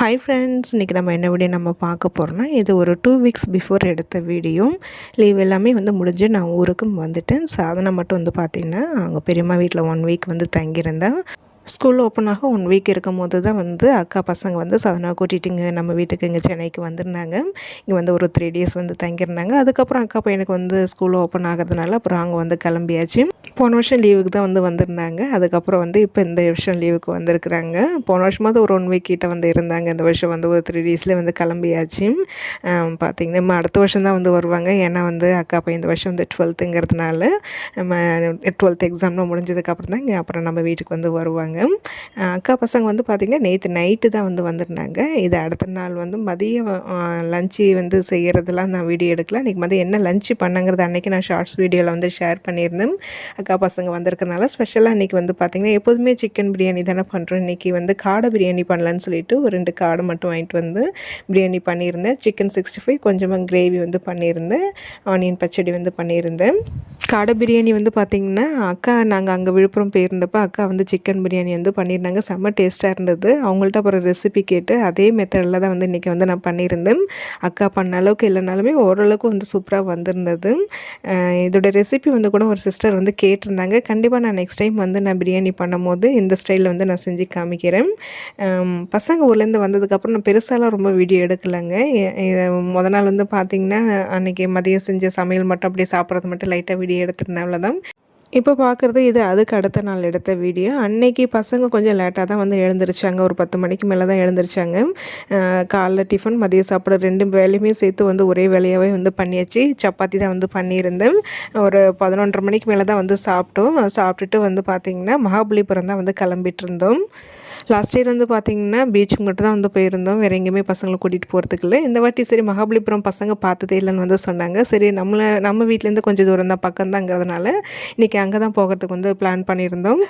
Hi friends இன்றைக்கி நம்ம என்ன வீடியோ நம்ம பார்க்க போகிறோம்னா இது ஒரு டூ வீக்ஸ் பிஃபோர் எடுத்த வீடியோ லீவ் எல்லாமே வந்து முடிஞ்சு நான் ஊருக்கும் வந்துட்டேன். சாதனை மட்டும் வந்து பார்த்திங்கன்னா அவங்க பெரியம்மா வீட்டில் ஒன் வீக் வந்து தங்கியிருந்தேன் ஸ்கூல் ஓப்பன் ஆக ஒன் வீக் இருக்கும் போது தான் வந்து அக்கா பசங்க வந்து சாதனா கூட்டிகிட்டு இங்கே நம்ம வீட்டுக்கு இங்கே சென்னைக்கு வந்திருந்தாங்க. இங்கே வந்து ஒரு த்ரீ டேஸ் வந்து தங்கியிருந்தாங்க. அதுக்கப்புறம் அக்கா பையனுக்கு வந்து ஸ்கூல் ஓப்பன் ஆகிறதுனால அப்புறம் அவங்க வந்து கிளம்பியாச்சு. போன வருஷம் லீவுக்கு தான் வந்து வந்திருந்தாங்க. அதுக்கப்புறம் வந்து இப்போ இந்த வருஷம் லீவுக்கு வந்திருக்கிறாங்க. போன வருஷமாவது ஒரு ஒன் வீக் கிட்டே வந்து இருந்தாங்க. இந்த வருஷம் வந்து ஒரு த்ரீ டேஸ்லேயே வந்து கிளம்பியாச்சு. பார்த்திங்கன்னா நம்ம அடுத்த வருஷம் தான் வந்து வருவாங்க. ஏன்னா வந்து அக்கா பையன் இந்த வருஷம் வந்து டுவெல்த்துங்கிறதுனால நம்ம டுவெல்த் எக்ஸாம்லாம் முடிஞ்சதுக்கப்புறம் தான் இங்கே அப்புறம் நம்ம வீட்டுக்கு வந்து வருவாங்க. அக்கா பசங்க வந்து பார்த்திங்கன்னா நேற்று நைட்டு தான் வந்து வந்திருந்தாங்க. இது அடுத்த நாள் வந்து மதியம் லஞ்சு வந்து செய்கிறதெல்லாம் நான் வீடியோ எடுக்கல. இன்றைக்கி மதியம் என்ன லஞ்சு பண்ணுங்கிறது அன்றைக்கி நான் ஷார்ட்ஸ் வீடியோவில் வந்து ஷேர் பண்ணியிருந்தேன். அக்கா பசங்க வந்திருக்கனால ஸ்பெஷலாக இன்றைக்கி வந்து பார்த்திங்கன்னா எப்போதுமே சிக்கன் பிரியாணி தானே பண்ணுறோம் இன்றைக்கி வந்து காடை பிரியாணி பண்ணலான்னு சொல்லிட்டு ஒரு ரெண்டு காடை மட்டும் வாங்கிட்டு வந்து பிரியாணி பண்ணியிருந்தேன். சிக்கன் சிக்ஸ்டி ஃபைவ் கொஞ்சமாக கிரேவி வந்து பண்ணியிருந்தேன். ஆனியன் பச்சடி வந்து பண்ணியிருந்தேன். காடை பிரியாணி வந்து பார்த்திங்கன்னா அக்கா நாங்கள் அங்கே விழுப்புரம் போயிருந்தப்போ அக்கா வந்து சிக்கன் பிரியாணி பிரியாணி வந்து பண்ணியிருந்தாங்க. செம்ம டேஸ்ட்டாக இருந்தது. அவங்கள்ட்ட அப்புறம் ரெசிபி கேட்டு அதே மெத்தடில் தான் வந்து இன்றைக்கி வந்து நான் பண்ணியிருந்தேன். அக்கா பண்ண அளவுக்கு இல்லைனாலுமே ஓரளவுக்கு வந்து சூப்பராக வந்திருந்தது. இதோட ரெசிபி வந்து கூட ஒரு சிஸ்டர் வந்து கேட்டிருந்தாங்க. கண்டிப்பாக நான் நெக்ஸ்ட் டைம் வந்து நான் பிரியாணி பண்ணும்போது இந்த ஸ்டைலில் வந்து நான் செஞ்சு காமிக்கிறேன். பசங்க ஊர்லேருந்து வந்ததுக்கப்புறம் நான் பெருசாலாம் ரொம்ப வீடியோ எடுக்கலைங்க. முத நாள் வந்து பார்த்திங்கன்னா அன்றைக்கி மதியம் செஞ்ச சமையல் மட்டும் அப்படியே சாப்பிட்றது மட்டும் லைட்டாக வீடியோ எடுத்திருந்தேன். அவ்வளோதான் இப்போ பார்க்குறது இது அதுக்கு அடுத்த நாள் எடுத்த வீடியோ அன்னைக்கு பசங்க கொஞ்சம் லேட்டாக தான் வந்து எழுந்திரிச்சாங்க. ஒரு பத்து மணிக்கு மேலே தான் எழுந்திரிச்சாங்க. காலைல டிஃபன் மதிய சாப்பிட ரெண்டு வேலையுமே சேர்த்து வந்து ஒரே வேலையாகவே வந்து பண்ணியாச்சு. சப்பாத்தி தான் வந்து பண்ணியிருந்தேன். ஒரு பதினொன்றரை மணிக்கு மேலே தான் வந்து சாப்பிட்டோம். சாப்பிட்டுட்டு வந்து பார்த்திங்கன்னா மகாபலிபுரம் தான் வந்து கிளம்பிட்டு இருந்தோம். லாஸ்ட் இயர் வந்து பார்த்திங்கன்னா பீச்சுக்கு மட்டும் தான் வந்து போயிருந்தோம். வேறு எங்கேயுமே பசங்களை கூட்டிகிட்டு போகிறதுக்கு இல்லை. இந்த வாட்டி சரி மகாபலிபுரம் பசங்க பார்த்ததே இல்லைன்னு வந்து சொன்னாங்க. சரி நம்மளை நம்ம வீட்டிலேருந்து கொஞ்சம் தூரம் தான் பக்கம் தாங்கிறதுனால இன்றைக்கி அங்கே தான் போகிறதுக்கு வந்து பிளான் பண்ணியிருந்தோம்.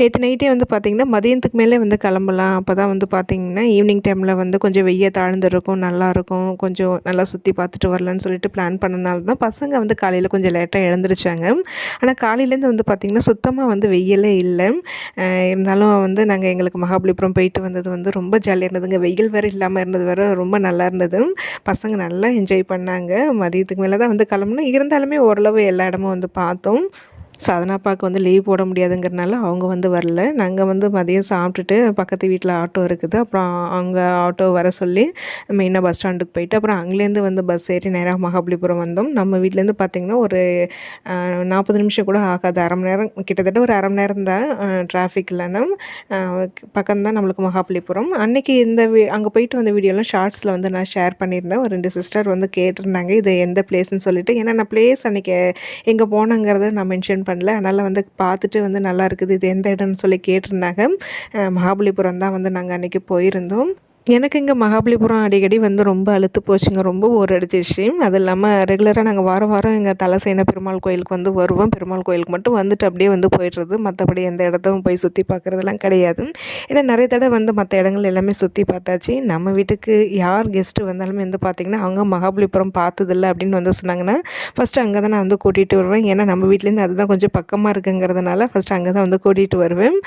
நேற்று நைட்டே வந்து பார்த்திங்கன்னா மதியத்துக்கு மேலே வந்து கிளம்பலாம். அப்போ தான் வந்து பார்த்திங்கன்னா ஈவினிங் டைமில் வந்து கொஞ்சம் வெய்ய தாழ்ந்துருக்கும் நல்லாயிருக்கும். கொஞ்சம் நல்லா சுற்றி பார்த்துட்டு வரலான்னு சொல்லிட்டு பிளான் பண்ணனால தான் பசங்க வந்து காலையில் கொஞ்சம் லேட்டாக எழுந்திரிச்சாங்க. ஆனால் காலையிலேருந்து வந்து பார்த்திங்கன்னா சுத்தமாக வந்து வெயிலே இல்லை. இருந்தாலும் வந்து நாங்கள் எங்களுக்கு மகாபலிபுரம் போயிட்டு வந்தது வந்து ரொம்ப ஜாலியாக இருந்ததுங்க. வெயில் வேறு இல்லாமல் இருந்தது வேறு ரொம்ப நல்லா இருந்தது. பசங்க நல்லா என்ஜாய் பண்ணாங்க. மதியத்துக்கு மேலே தான் வந்து கிளம்புனோம் இருந்தாலுமே ஓரளவு எல்லா இடமும் வந்து பார்த்தோம். சாதனாப்பாவுக்கு வந்து லீவ் போட முடியாதுங்கிறனால அவங்க வந்து வரல. நாங்கள் வந்து மதியம் சாப்பிட்டுட்டு பக்கத்து வீட்டில் ஆட்டோ இருக்குது. அப்புறம் அவங்க ஆட்டோ வர சொல்லி மெயினாக பஸ் ஸ்டாண்டுக்கு போயிட்டு அப்புறம் அங்கேருந்து வந்து பஸ் ஏறி நேராக மகாபலிபுரம் வந்தோம். நம்ம வீட்டிலேருந்து பார்த்திங்கன்னா ஒரு நாற்பது நிமிஷம் கூட ஆகாது. அரை மணி நேரம் கிட்டத்தட்ட ஒரு அரை மணி நேரம் தான் டிராஃபிக் இல்லைன்னா பக்கம் தான் நம்மளுக்கு மகாபலிபுரம். அன்னைக்கு இந்த அங்கே போயிட்டு வந்த வீடியோலாம் ஷார்ட்ஸில் வந்து நான் ஷேர் பண்ணியிருந்தேன். ஒரு ரெண்டு சிஸ்டர் வந்து கேட்டிருந்தாங்க இது எந்த பிளேஸ்ன்னு சொல்லிட்டு. ஏன்னா நான் பிளேஸ் அன்றைக்கி எங்கே போனங்கிறத நான் மென்ஷன் பண்ணல. அதனால் வந்து பார்த்துட்டு வந்து நல்லா இருக்குது. இது எந்த இடம்னு சொல்லி கேட்டிருந்தாங்க. மகாபலிபுரம் தான் வந்து நாங்கள் அன்றைக்கி போயிருந்தோம். எனக்கு இங்கே மகாபலிபுரம் அடிக்கடி வந்து ரொம்ப அழுத்து போச்சுங்க. ரொம்ப போர் அடிச்சிருச்சு அது இல்லாமல் ரெகுலராக நாங்கள் வாரம் வாரம் எங்கள் தலசேன பெருமாள் கோயிலுக்கு வந்து வருவோம். பெருமாள் கோயிலுக்கு மட்டும் வந்துட்டு அப்படியே வந்து போயிடுறது. மற்றபடி எந்த இடத்தும் போய் சுற்றி பார்க்குறதெல்லாம் கிடையாது. ஏன்னா நிறைய தடவை வந்து மற்ற இடங்கள் எல்லாமே சுற்றி பார்த்தாச்சு. நம்ம வீட்டுக்கு யார் கெஸ்ட்டு வந்தாலுமே வந்து பார்த்திங்கன்னா அவங்க மகாபலிபுரம் பார்த்ததில்ல அப்படின்னு வந்து சொன்னாங்கன்னா ஃபஸ்ட்டு அங்கே தான் நான் வந்து கூட்டிகிட்டு வருவேன். ஏன்னா நம்ம வீட்லேருந்து அதுதான் கொஞ்சம் பக்கமாக இருக்குங்கிறதுனால ஃபஸ்ட்டு அங்கே தான் வந்து கூட்டிகிட்டு வருவேன்.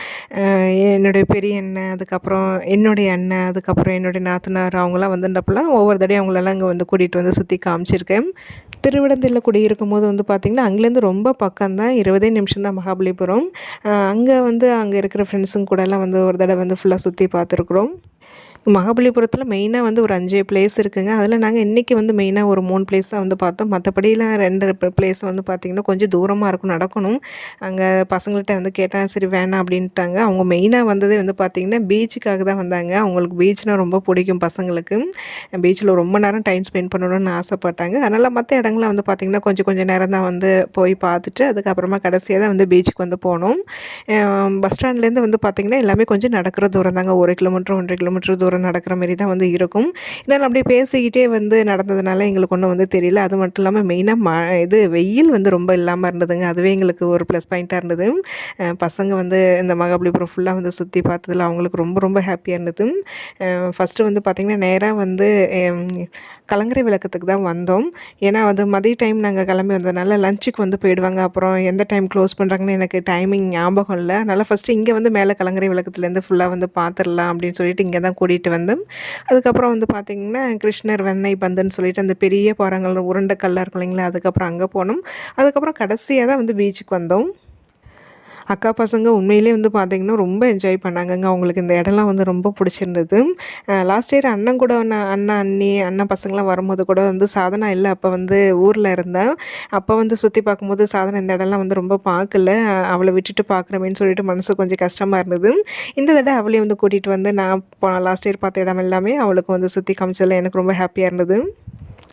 என்னுடைய பெரிய அண்ணன் அதுக்கப்புறம் என்னுடைய அண்ணன் அதுக்கப்புறம் என்னுடைய நாத்தனார் அவங்களாம் வந்துட்டப்பெல்லாம் ஒவ்வொரு தடையும் அவங்களெல்லாம் இங்கே வந்து கூட்டிகிட்டு வந்து சுற்றி காமிச்சிருக்கேன். திருவிடந்தையில் குடியிருக்கும் போது வந்து பார்த்திங்கன்னா அங்கேருந்து ரொம்ப பக்கம்தான் இருபதே நிமிஷம் தான் மகாபலிபுரம். அங்கே வந்து அங்கே இருக்கிற ஃப்ரெண்ட்ஸுங்க கூடலாம் வந்து ஒரு தடவை வந்து ஃபுல்லாக சுற்றி பார்த்துருக்குறோம். மகாபலிபுரத்தில் மெயினாக வந்து ஒரு அஞ்சு பிளேஸ் இருக்குங்க. அதில் நாங்கள் இன்றைக்கி வந்து மெயினாக ஒரு மூணு பிளேஸ் தான் வந்து பார்த்தோம். மற்றபடிலாம் ரெண்டு பிளேஸ் வந்து பார்த்திங்கன்னா கொஞ்சம் தூரமாக இருக்கும் நடக்கணும். அங்கே பசங்கள்கிட்ட வந்து கேட்டால் சரி வேணாம் அப்படின்ட்டாங்க. அவங்க மெயினாக வந்ததே வந்து பார்த்திங்கன்னா பீச்சுக்காக தான் வந்தாங்க. அவங்களுக்கு பீச்னால் ரொம்ப பிடிக்கும் பசங்களுக்கு. பீச்சில் ரொம்ப நேரம் டைம் ஸ்பெண்ட் பண்ணணும்னு ஆசைப்பட்டாங்க. அதனால் மற்ற இடங்களில் வந்து பார்த்திங்கன்னா கொஞ்சம் கொஞ்சம் நேரம் தான் வந்து போய் பார்த்துட்டு அதுக்கப்புறமா கடைசியாக தான் வந்து பீச்சுக்கு வந்து போனோம். பஸ் ஸ்டாண்ட்லேருந்து வந்து பார்த்திங்கன்னா எல்லாமே கொஞ்சம் நடக்கிற தூரம் தாங்க. ஒரு கிலோமீட்டர் ஒன்றரை கிலோமீட்டர் தூரம் நடக்கிற மாதிரி தான் வந்து இருக்கும். இதனால் அப்படியே பேசிக்கிட்டே வந்து நடந்ததுனால எங்களுக்கு ஒன்றும் வந்து தெரியல. அது மட்டும் இல்லாமல் மெயினாக ம இது வெயில் வந்து ரொம்ப இல்லாமல் இருந்ததுங்க. அதுவே எங்களுக்கு ஒரு ப்ளஸ் பாயிண்ட்டாக இருந்தது. பசங்க வந்து இந்த மகாபலிபுரம் ஃபுல்லாக வந்து சுற்றி பார்த்ததுல அவங்களுக்கு ரொம்ப ரொம்ப ஹாப்பியாக இருந்தது. ஃபஸ்ட்டு வந்து பார்த்திங்கன்னா நேராக வந்து கலங்கரை விளக்கத்துக்கு தான் வந்தோம். ஏன்னா அது மதிய டைம் நாங்கள் கிளம்பி வந்ததுனால லஞ்சுக்கு வந்து போயிடுவாங்க. அப்புறம் எந்த டைம் க்ளோஸ் பண்ணுறாங்கன்னு எனக்கு டைமிங் ஞாபகம் இல்லை. அதனால் ஃபஸ்ட்டு இங்கே வந்து மேலே கலங்கரை விளக்கத்துலேருந்து ஃபுல்லாக வந்து பார்த்துடலாம் அப்படின்னு சொல்லிட்டு இங்கே தான் கூட்டிகிட்டு சொல்லிட்டு வந்தோம். அதுக்கப்புறம் வந்து பார்த்திங்கன்னா கிருஷ்ணர் வெண்ணெய் பந்துன்னு சொல்லிட்டு அந்த பெரிய பாறங்கள் உருண்டை கல்லாக இருக்கும் இல்லைங்களா அதுக்கப்புறம் அங்கே போனோம். அதுக்கப்புறம் கடைசியாக தான் வந்து பீச்சுக்கு வந்தோம். அக்கா பசங்க உண்மையிலே வந்து பார்த்திங்கன்னா ரொம்ப என்ஜாய் பண்ணாங்கங்க. அவங்களுக்கு இந்த இடம்லாம் வந்து ரொம்ப பிடிச்சிருந்தது. லாஸ்ட் இயர் அண்ணன் கூட நான் அண்ணன் அண்ணி அண்ணன் பசங்களாம் வரும்போது கூட வந்து சாதனா இல்லை அப்போ வந்து ஊரில் இருந்தேன் அப்போ வந்து சுற்றி பார்க்கும்போது சாதனை இந்த இடம்லாம் வந்து ரொம்ப பார்க்கல அவளை விட்டுட்டு பார்க்குறமேன்னு சொல்லிட்டு மனசு கொஞ்சம் கஷ்டமாக இருந்தது. இந்த தடவை அவளையும் வந்து கூட்டிகிட்டு வந்து நான் லாஸ்ட் இயர் பார்த்த இடம் எல்லாமே அவளுக்கு வந்து சுற்றி காமிச்சதில் எனக்கு ரொம்ப ஹாப்பியாக இருந்தது.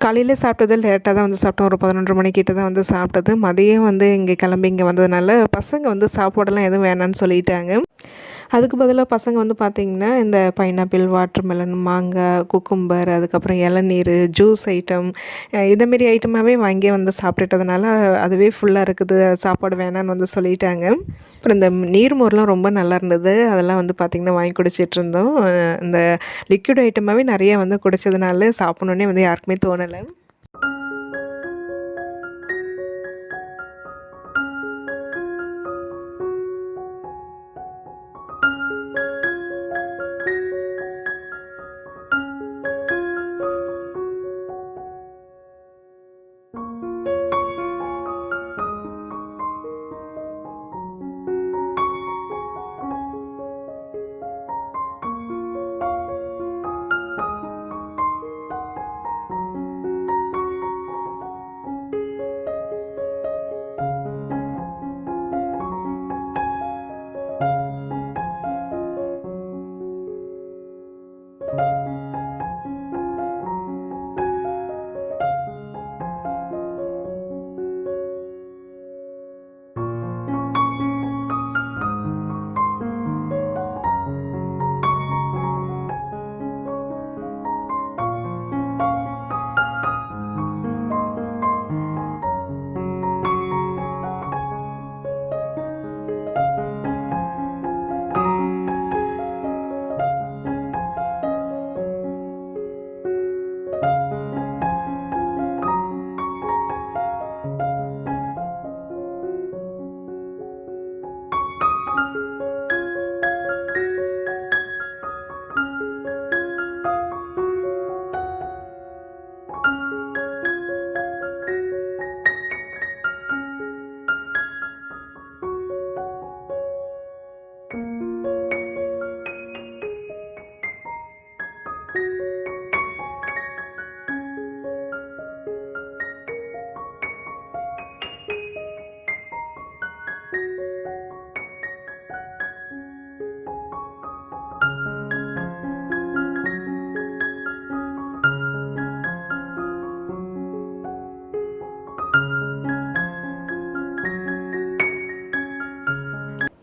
காலையில் சாப்பிட்டது லேட்டாக தான் வந்து சாப்பிட்டோம். ஒரு பதினொன்று மணிக்கிட்ட தான் வந்து சாப்பிட்டது. மதியம் வந்து இங்கே கிளம்பி இங்கே வந்ததுனால பசங்க வந்து சாப்பாடெல்லாம் எதுவும் வேணான்னு சொல்லிட்டாங்க. அதுக்கு பதிலாக பசங்க வந்து பார்த்திங்கன்னா இந்த பைனாப்பிள் வாட்டர்மெலன் மாங்காய் குக்கும்பர் அதுக்கப்புறம் இளநீர் ஜூஸ் ஐட்டம் இதமாரி ஐட்டமாகவே வாங்கி வந்து சாப்பிட்டுட்டதுனால அதுவே ஃபுல்லாக இருக்குது. சாப்பாடு வேணான்னு வந்து சொல்லிட்டாங்க. அப்புறம் இந்த நீர்மோர்லாம் ரொம்ப நல்லா இருந்தது. அதெல்லாம் வந்து பார்த்திங்கன்னா வாங்கி குடிச்சிட்டு இருந்தோம். இந்த லிக்விட் ஐட்டமாகவே நிறைய வந்து குடித்ததுனால சாப்பிட்ணுன்னே வந்து யாருக்குமே தோணலை.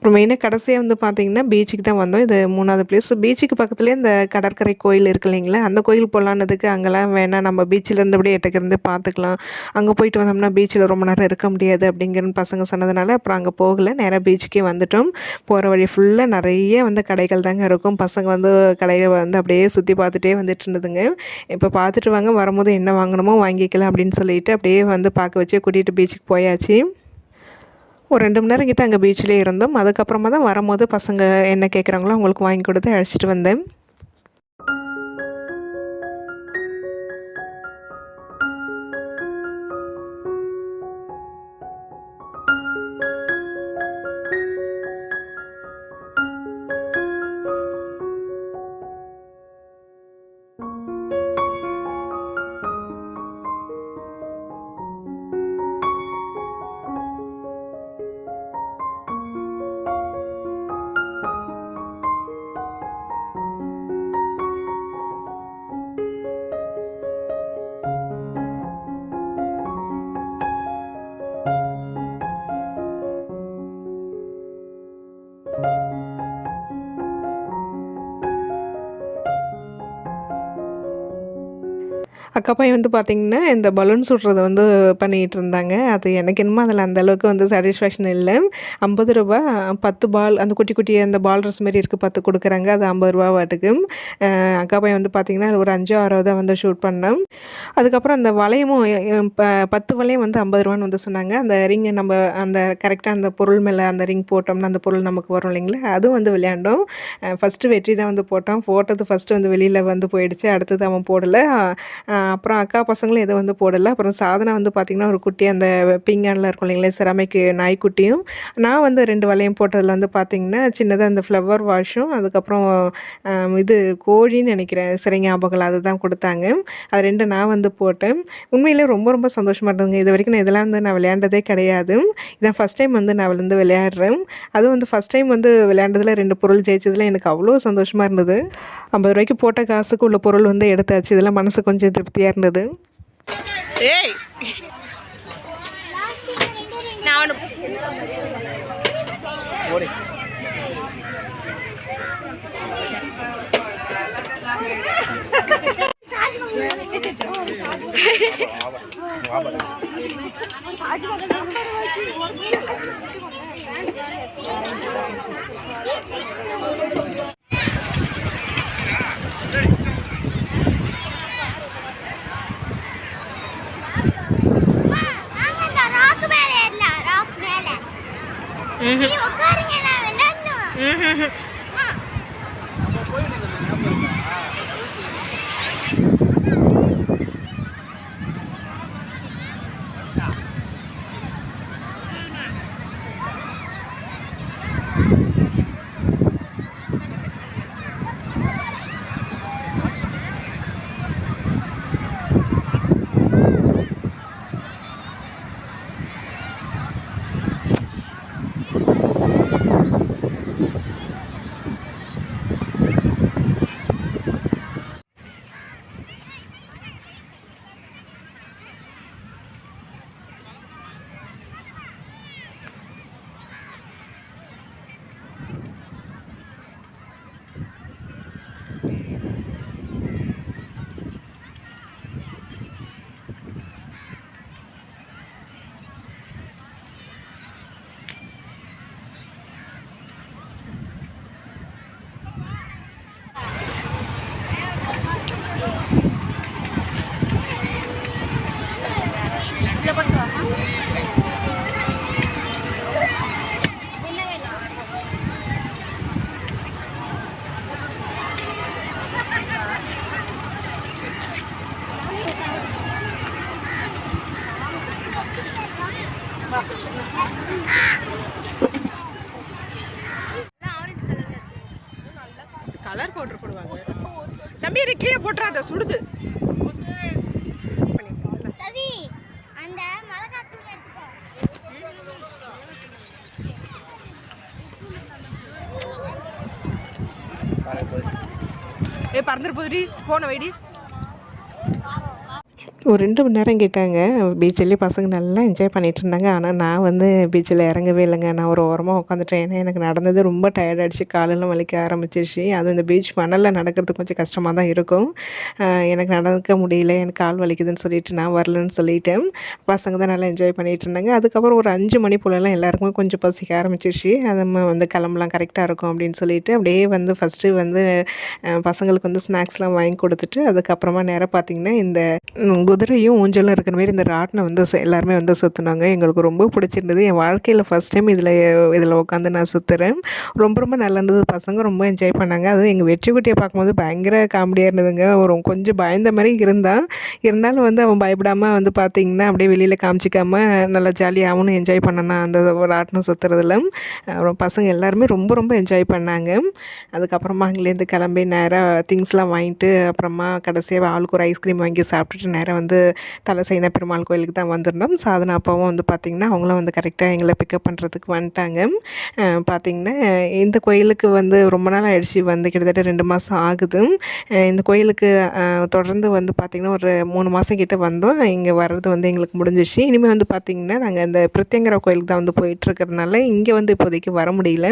அப்புறம் மெயினாக கடைசியாக வந்து பார்த்திங்கன்னா பீச்சுக்கு தான் வந்தோம். இது மூணாவது பிளேஸ் பீச்சுக்கு பக்கத்துலேயே இந்த கடற்கரை கோயில் இருக்கு இல்லைங்களா? அந்த கோயில் போகலான்னதுக்கு அங்கெல்லாம் வேணாம் நம்ம பீச்சில் இருந்தபடியே எட்டக்கிருந்து பார்த்துக்கலாம் அங்கே போயிட்டு வந்தோம்னா பீச்சில் ரொம்ப நேரம் இருக்க முடியாது அப்படிங்கிற பசங்க சொன்னதுனால அப்புறம் அங்கே போகலை. நேராக பீச்சுக்கே வந்துட்டோம். போகிற வழி ஃபுல்லாக நிறைய வந்து கடைகள் தாங்க இருக்கும். பசங்க வந்து கடையில் வந்து அப்படியே சுற்றி பார்த்துட்டே வந்துட்டு இருந்ததுங்க. இப்போ பார்த்துட்டு வாங்க. வரும்போது என்ன வாங்கணுமோ வாங்கிக்கலாம் அப்படின்னு சொல்லிட்டு அப்படியே வந்து பார்க்க வச்சு கூட்டிகிட்டு பீச்சுக்கு போயாச்சு. ஒரு ரெண்டு மணி நேரம் கிட்டே அங்கே பீச்சிலே இருந்தோம். அதுக்கப்புறமா தான் வரும்போது பசங்க என்ன கேட்குறாங்களோ அவங்களுக்கு வாங்கி கொடுத்து அழைச்சிட்டு வந்தேன். அக்கா பையன் வந்து பார்த்திங்கன்னா இந்த பலூன் சுடுறத வந்து பண்ணிகிட்டு இருந்தாங்க. அது எனக்கு என்னமோ அதில் அந்த அளவுக்கு வந்து சாட்டிஸ்ஃபேக்ஷன் இல்லை. ஐம்பது ரூபா பத்து பால் அந்த குட்டி குட்டி அந்த பால் ட்ரெஸ் மாரி இருக்குது பத்து கொடுக்குறாங்க. அது ஐம்பது ரூபா வாட்டுக்கு. அக்கா பையன் வந்து பார்த்திங்கன்னா ஒரு அஞ்சோ ஆறோ தான் வந்து ஷூட் பண்ணேன் அதுக்கப்புறம் அந்த வளையமும் ப பத்து வளையம் வந்து ஐம்பது ரூபான்னு வந்து சொன்னாங்க. அந்த ரிங்கு நம்ம அந்த கரெக்டாக அந்த பொருள் மேலே அந்த ரிங் போட்டோம்னா அந்த பொருள் நமக்கு வரும் இல்லைங்களா? அதுவும் வந்து விளையாண்டோம். ஃபஸ்ட்டு வெற்றி தான் வந்து போட்டோம். போட்டது ஃபஸ்ட்டு வந்து வெளியில் வந்து போயிடுச்சு. அடுத்தது அவன் போடலை. அப்புறம் அக்கா பசங்களும் எதுவும் வந்து போடலை. அப்புறம் சாதனை வந்து பார்த்திங்கன்னா ஒரு குட்டி அந்த பிங்கானில் இருக்கும் இல்லைங்களே சிறமைக்கு நாய்க்குட்டியும். நான் வந்து ரெண்டு வளையம் போட்டதில் வந்து பார்த்திங்கன்னா சின்னதாக அந்த ஃப்ளவர் வாஷும் அதுக்கப்புறம் இது கோழின்னு நினைக்கிறேன் சிறை ஞாபகம் அதுதான் கொடுத்தாங்க. அது ரெண்டு நான் வந்து போட்டேன். உண்மையிலே ரொம்ப ரொம்ப சந்தோஷமாக இருந்ததுங்க. இது வரைக்கும் நான் இதெல்லாம் வந்து நான் விளையாண்டதே கிடையாது. இதான் ஃபஸ்ட் டைம் வந்து நான் வந்து விளையாடுறேன். அதுவும் வந்து ஃபஸ்ட் டைம் வந்து விளையாண்டதில் ரெண்டு பொருள் ஜெயிச்சதில் எனக்கு அவ்வளோ சந்தோஷமாக இருந்தது. ஐம்பது ரூபாய்க்கு போட்ட காசுக்கு உள்ள பொருள் வந்து எடுத்தாச்சு. இதெல்லாம் மனசு கொஞ்சம் திருப்தி இருந்தது ஏய் நான் அவனு நாங்க இந்த ராக் மேல ஏறலாம் ராக் மேல நீ ஏ பறந்துட்டு போதுடி. போன வைடி. ஒரு ரெண்டு மணி நேரம் கேட்டாங்க. பீச்சிலே பசங்க நல்லா என்ஜாய் பண்ணிட்டு இருந்தாங்க ஆனால் நான் வந்து பீச்சில் இறங்கவே இல்லைங்க. நான் ஒரு ஓரமாக உட்காந்துட்டேன். ஏன்னா எனக்கு நடந்தது ரொம்ப டயர்ட் ஆயிடுச்சு. காலெல்லாம் வலிக்க ஆரம்பிச்சிருச்சு. அதுவும் இந்த பீச் மணலில் நடக்கிறது கொஞ்சம் கஷ்டமாக தான் இருக்கும். எனக்கு நடக்க முடியல. எனக்கு கால் வலிக்குதுன்னு சொல்லிட்டு நான் வரலன்னு சொல்லிட்டேன். பசங்க தான் நல்லா என்ஜாய் பண்ணிட்டு இருந்தாங்க அதுக்கப்புறம் ஒரு அஞ்சு மணி போலலாம் எல்லாருக்குமே கொஞ்சம் பசிக்க ஆரம்பிச்சிருச்சு. அது வந்து கிளம்பலாம் கரெக்டாக இருக்கும் அப்படின்னு சொல்லிட்டு அப்படியே வந்து ஃபஸ்ட்டு வந்து பசங்களுக்கு வந்து ஸ்நாக்ஸ்லாம் வாங்கி கொடுத்துட்டு அதுக்கப்புறமா நேராக பார்த்தீங்கன்னா இந்த குதிரையும் ஊஞ்சலும் இருக்கிற மாதிரி இந்த ராட்டினம் வந்து எல்லாருமே வந்து சுற்றுனாங்க எங்களுக்கு ரொம்ப பிடிச்சிருந்தது. என் வாழ்க்கையில் ஃபஸ்ட் டைம் இதில் இதில் உட்காந்து நான் சுற்றுறேன் ரொம்ப ரொம்ப நல்லா இருந்தது. பசங்க ரொம்ப என்ஜாய் பண்ணாங்க. அதுவும் எங்கள் வெற்றி குட்டியை பார்க்கும்போது பயங்கர காமெடியாக இருந்ததுங்க. ஒரு கொஞ்சம் பயந்த மாதிரி இருந்தான் இருந்தாலும் வந்து அவன் பயப்படாமல் வந்து பார்த்தீங்கன்னா அப்படியே வெளியில் காமிச்சிக்காமல் நல்லா ஜாலியாக அவனும் என்ஜாய் பண்ணனா அந்த ராட்டினம் சுற்றுறதுல அப்புறம் பசங்க எல்லாருமே ரொம்ப ரொம்ப என்ஜாய் பண்ணாங்க. அதுக்கப்புறமா அங்கேருந்து கிளம்பி நேராக திங்ஸ்லாம் வாங்கிட்டு அப்புறமா கடைசியாக ஆளுக்கு ஒரு ஐஸ்கிரீம் வாங்கி சாப்பிட்டுட்டு நேராக வந்து தலசைன பெருமாள் கோயிலுக்கு தான் வந்திருந்தோம். சாதனா அப்பாவும் வந்து பார்த்திங்கன்னா அவங்களும் வந்து கரெக்டாக எங்களை பிக்கப் பண்ணுறதுக்கு வந்துட்டாங்க. பார்த்திங்கன்னா இந்த கோயிலுக்கு வந்து ரொம்ப நாள் ஆயிடுச்சு. வந்து கிட்டத்தட்ட ரெண்டு மாதம் ஆகுது. இந்த கோயிலுக்கு தொடர்ந்து வந்து பார்த்திங்கன்னா ஒரு மூணு மாதம் கிட்ட வந்தோம். இங்கே வர்றது வந்து எங்களுக்கு முடிஞ்சிச்சு. இனிமேல் வந்து பார்த்திங்கன்னா நாங்கள் இந்த பிரத்யங்கர கோயிலுக்கு தான் வந்து போயிட்டுருக்கிறதுனால இங்கே வந்து இப்போதைக்கு வர முடியல.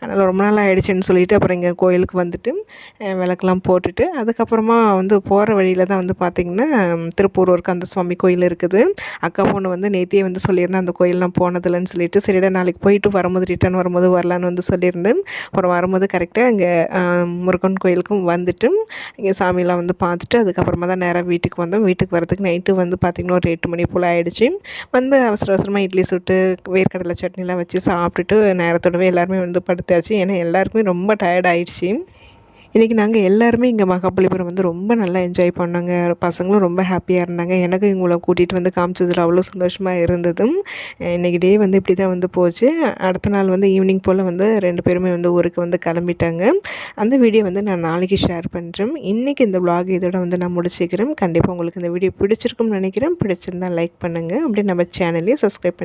அதனால் ரொம்ப நாள் ஆயிடுச்சுன்னு சொல்லிட்டு அப்புறம் இங்கே கோயிலுக்கு வந்துட்டு விளக்கெலாம் விளக்கெல்லாம் போட்டுட்டு அதுக்கப்புறமா வந்து போகிற வழியில் தான் வந்து பார்த்திங்கன்னா திரு ஒரு அந்த சுவாமி கோயில் இருக்குது. அக்கா பொண்ணு வந்து நேத்தியே வந்து சொல்லியிருந்தேன் அந்த கோயிலெலாம் போனதில்லைன்னு சொல்லிட்டு சரிடா நாளைக்கு போயிட்டு வரும்போது ரிட்டர்ன் வரும்போது வரலான்னு வந்து சொல்லியிருந்தேன். அப்புறம் வரும்போது கரெக்டாக இங்கே முருகன் கோயிலுக்கும் வந்துட்டு இங்கே சாமியெலாம் வந்து பார்த்துட்டு அதுக்கப்புறமா தான் நேராக வீட்டுக்கு வந்தோம். வீட்டுக்கு வரதுக்கு நைட்டு வந்து பார்த்திங்கன்னா ஒரு எட்டு மணி போல் ஆகிடுச்சு வந்து அவசர அவசரமாக இட்லி சுட்டு வேர்க்கடலை சட்னிலாம் வச்சு சாப்பிட்டுட்டு நேரத்தோடவே எல்லாருமே வந்து படுத்தாச்சு. ஏன்னா எல்லாருக்குமே ரொம்ப டயர்ட் ஆயிடுச்சு. இன்றைக்கி நாங்கள் எல்லாருமே இங்கே மகாபலிபுரம் வந்து ரொம்ப நல்லா என்ஜாய் பண்ணோங்க. பசங்களும் ரொம்ப ஹாப்பியாக இருந்தாங்க. எனக்கு இவங்கள கூட்டிகிட்டு வந்து காமிச்சதில் அவ்வளோ சந்தோஷமாக இருந்ததும். இன்றைக்கி டே வந்து இப்படி தான் வந்து போச்சு. அடுத்த நாள் வந்து ஈவினிங் போல் வந்து ரெண்டு பேருமே வந்து ஊருக்கு வந்து கிளம்பிட்டாங்க. அந்த வீடியோ வந்து நான் நாளைக்கு ஷேர் பண்ணுறேன் இன்றைக்கி இந்த vlog இதோட வந்து நான் முடிச்சுக்கிறேன். கண்டிப்பாக உங்களுக்கு இந்த வீடியோ பிடிச்சிருக்கும்னு நினைக்கிறேன். பிடிச்சிருந்தா லைக் பண்ணுங்கள் அப்படியே நம்ம சேனலையும் சப்ஸ்கிரைப் பண்ணி